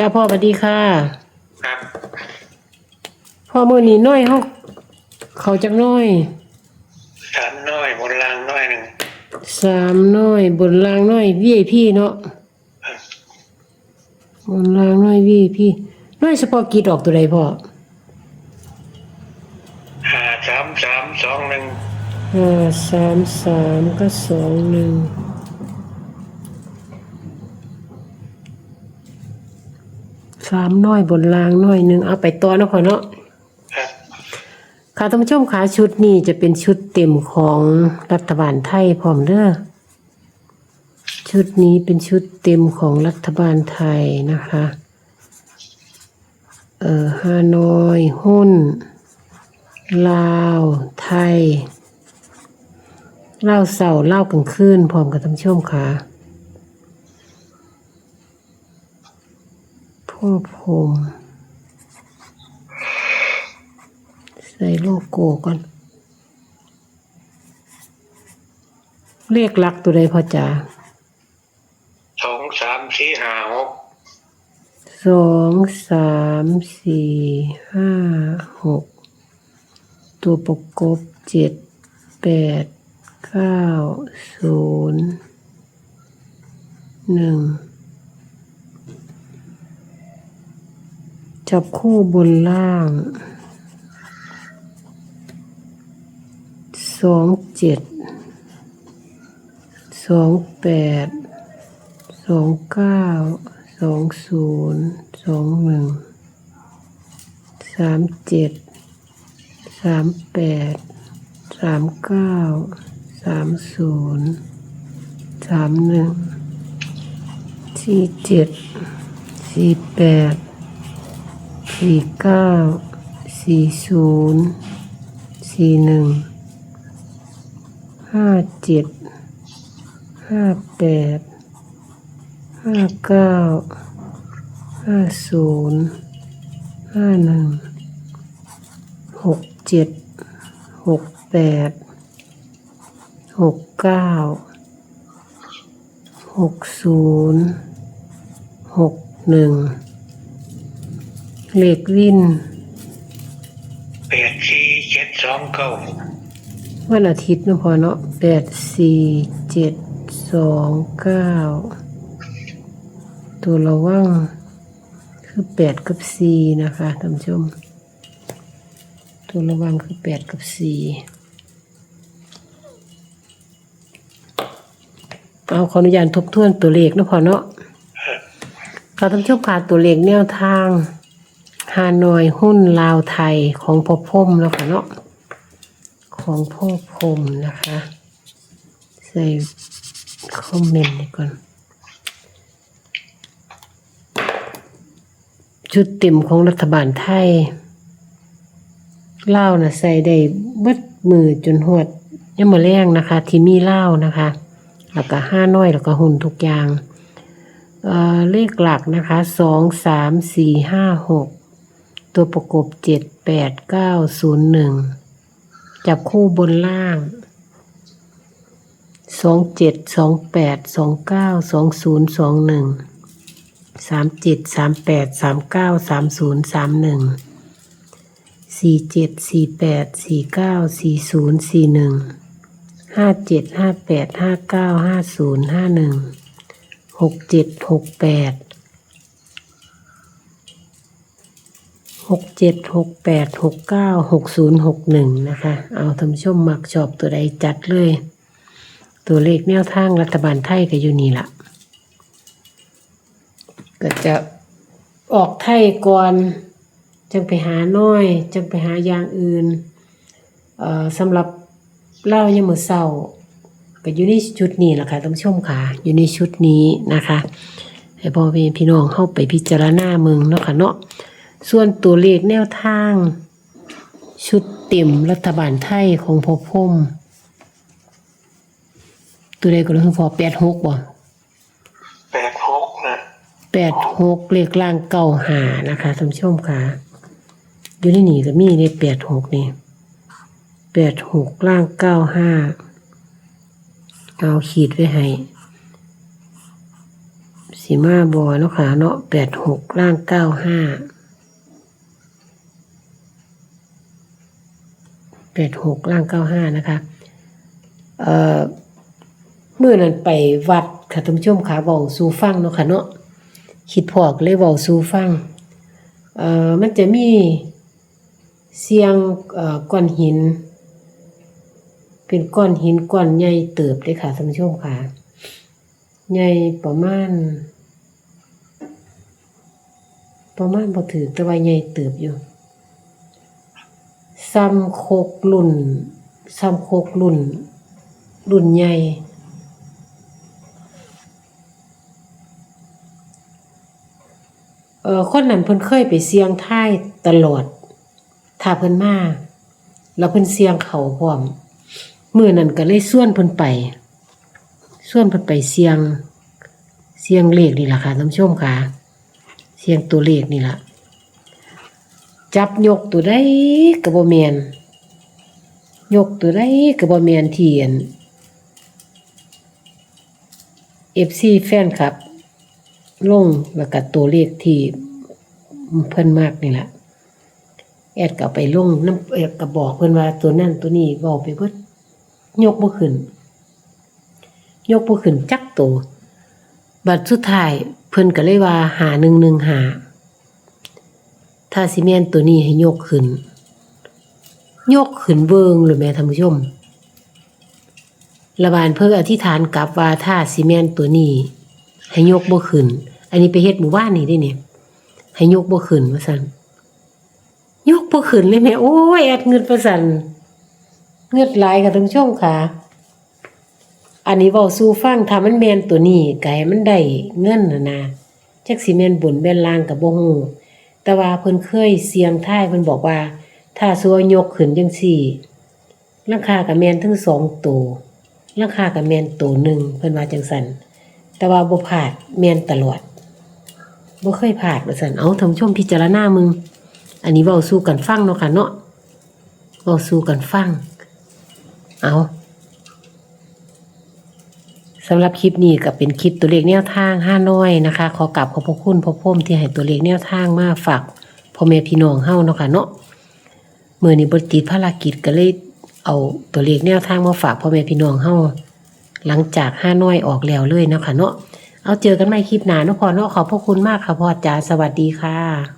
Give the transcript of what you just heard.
จ้าพ่อสวัสดีค่ะ ครับ พ่อมือนี้น้อยเฮาเขาจักน้อยสามน้อยบนรางน้อยหนึ่งสามน้อยบนรางน้อย VIP เนาะบนรางน้อย VIP น้อยเฉพาะกิจออกตัวใดพ่อห้าสามสามสองหนึ่งห้าสามสามก็สองหนึ่ง สามน้อยบนรางน้อยหนึ่งเอาไปตัวเนาะพ่อเนาะครับค่ะท่านผู้ชมคะชุดนี้จะเป็นชุดเต็มของรัฐบาลไทยพร้อมเด้อชุดนี้เป็นชุดเต็มของรัฐบาลไทยนะคะ เอ่อฮานอยหุ้น ลาว ไทยเล่าวเสาร์เล่าวกลางคืนพร้อมกับท่านผู้ชมค่ะ พ่อพรหมใส่โลโก้ก่อนเรียกลักตัวใดพ่อจ๋าสองสามสี่ห้าหกสองสามสี่ห้าหกตัวประกบเจ็ดแปดเก้าศูนย์หนึ่ง จับคู่บนล่างสองเจ็ดสองแปดสองเก้าสองศูนย์สองหนึ่งสามเจ็ดสามแปดสามเก้าสามศูนย์สามหนึ่งสี่เจ็ดสี่แปด สี่เก้าสี่ศูนย์สี่หนึ่งห้าเจ็ดห้าแปดห้าเก้าห้าศูนย์ห้าหนึ่งหกเจ็ดหกแปดหกเก้าหกศูนย์หกหนึ่ง เลขวิน แปดสี่เจ็ดสองเก้าวันอาทิตย์เนาะพอเนาะแปดสี่เจ็ดสองเก้าตัวระว่างคือแปดกับสี่นะคะท่านผู้ชม ตัวระวังคือแปดกับสี่เอาขออนุญาตทบทวนตัวเลขเนาะพอเนาะค่ะท่านผู้ชมค่ะตัวเลขแนวทาง ฮานอยหุ้นลาวไทยของพ่อพมแล้วค่ะเนาะของพ่อพมนะคะใส่คอมเมนต์นี่ก่อนชุดเต็มของรัฐบาลไทยเล่านะใส่ได้เบิดมือจนหดยังมาแรงนะคะ ที่มีเล่านะคะ แล้วก็ห้าน้อยแล้วก็หุ่นทุกอย่างเเลขหลักนะคะสองสามสี่ห้าหก ตัวประกบเจ็ดแปดเก้าศูนย์หนึ่งจับคู่บนล่างสองเจ็ดสองแปดสองเก้าสองศูนย์สองหนึ่งสามเจ็ดสามแปดสามเก้าสามศูนย์สามหนึ่งสี่เจ็ดสี่แปดสี่เก้าสี่ศูนย์สี่หนึ่งห้าเจ็ดห้าแปดห้าเก้าห้าศูนย์ห้าหนึ่งหกเจ็ดหกแปด หกเจ็ดหกแปดหกเก้าหกศูนย์หกหนึ่งนะคะ เอาท่านผู้ชมมักชอบตัวใดจัดเลย ตัวเลขแนวทางรัฐบาลไทยก็อยู่นี่ละก็จะออกไทยก่อนจึงไปหาน้อยจึงไปหาอย่างอื่นสำหรับเล่ายังมือเศร้าก็อยู่ในชุดนี้แหละค่ะท่านผู้ชมค่ะ อยู่ในชุดนี้นะคะ ให้พ่อแม่พี่น้องเข้าไปพิจารณาเมืองเนาะค่ะเนาะ ส่วนตัวเลขแนวทาง ชุดเต็มรัฐบาลไทยของพ่อพรหมตัวเลขก็คือพอแปดหกว่ะแปดหกนะแปดหกเลขล่างเก้าหานะคะท่านผู้ชมค่ะอยู่ในนี่ก็มีเลขแปดหกนี่แปดหกล่างเก้าห้าเอาขีดไว้ให้สสีมาบอเนาะค่ะเนาะแปดหกล่างเก้าห้า แปดหกล่างเก้าห้านะคะเอ่อเมื่อนั้นไปวัดค่ะท่านผู้ชมค่ะเว้าสูฟังเนาะค่ะเนาะคิดพอกเลยเว้าสู่ฟังเอ่อมันจะมีเสียงเอ่อก้อนหิน เป็นก้อนหินก้อนใหญ่เติบเลยค่ะท่านผู้ชมค่ะใหญ่ประมาณประมาณบ่ถือแต่ว่าใหญ่เติบอยู่ ซ้ำโคกรุ่นซ้ำโคกรุ่นรุ่นใหญ่เอ่อคนนั้นเพิ่นเคยไปเสียงท้ายตลอด ถ้าเพิ่นมาแล้วเพิ่นเสียงเขาพร้อมมื้อนั้นก็เลยส่วนเพิ่นไปส่วนเพิ่นไปเสียง เสียงเลขนี่ล่ะค่ะท่านผู้ชมค่ะ เสียงตัวเลขนี่ล่ะ จับยกตัวใดก็บ่แม่นยกตัวใดก็บ่แม่นเที่อัน FC แฟนคลับ ลงแล้วก็ตัวเลขที่เพิ่นมากนี่แหละแอดก็เอาไปลงน้ำแอดก็บอกเพิ่นว่าตัวนั้นตัวนี้เว้าไปเบิดยกบ่ขึ้น ยกบ่ขึ้นจักตัวบัดสุดท้ายเพิ่นก็เลยว่าหา115 ถ้าสิแม่นตัวนี้ให้ยกขึ้น ยกขึ้นเบิงเลยแม่ท่านผู้ชมระบานเพิ่นอธิษฐานกับว่าถ้าสิแม่นตัวนี้ ให้ยกบ่ขึ้น อันนี้ไปเฮ็ดหมู่บ้านนี่เด้เนี่ยให้ยกบ่ขึ้นว่าซั่นยกบ่ขึ้นเลยแม่โอ้ยแอดเงินประสันเงือดหลายค่ะท่านผู้ชมค่ะ อันนี้เว้าสู่ฟังถ้ามันแม่นตัวนี้ก็ให้มันได้เงินน่ะนะจักสิแม่นบนแม่นล่างก็บ่ฮู้ แต่ว่าเพิ่นเคยเสียงทายเพิ่นบอกว่า ถ้าสัวยกขึ้นจังซี่ราคาก็แมนทั้งสองตัวราคาก็แมนตัวหนึ่งเพิ่นว่าจังซั่นแต่ว่าบ่พลาดแมนตลอดบ่เคยพลาดว่าซั่นเอาท่านผู้ชมพิจารณามึง อันนี้เว้าสู่กันฟังเนาะค่ะเนาะเว้าสู่กันฟัง เอา สำหรับคลิปนี้ก็เป็นคลิปตัวเลขแนวทางห้าน้อยนะคะ ขอกราบขอบพระคุณพ่อพ่อมที่ให้ตัวเลขแนวทางมาฝากพ่อแม่พี่น้องเฮาเนาะค่ะเนาะมื้อนี้บ่ติดภารกิจก็เลยเอาตัวเลขแนวทางมาฝากพ่อแม่พี่น้องเฮาหลังจากห้าน้อยออกแล้วเลยเนาะค่ะเนาะเอาเจอกันใหม่คลิปหน้าเนาะพอเนาะขอบพระคุณมากค่ะพ่อจ๋าสวัสดีค่ะ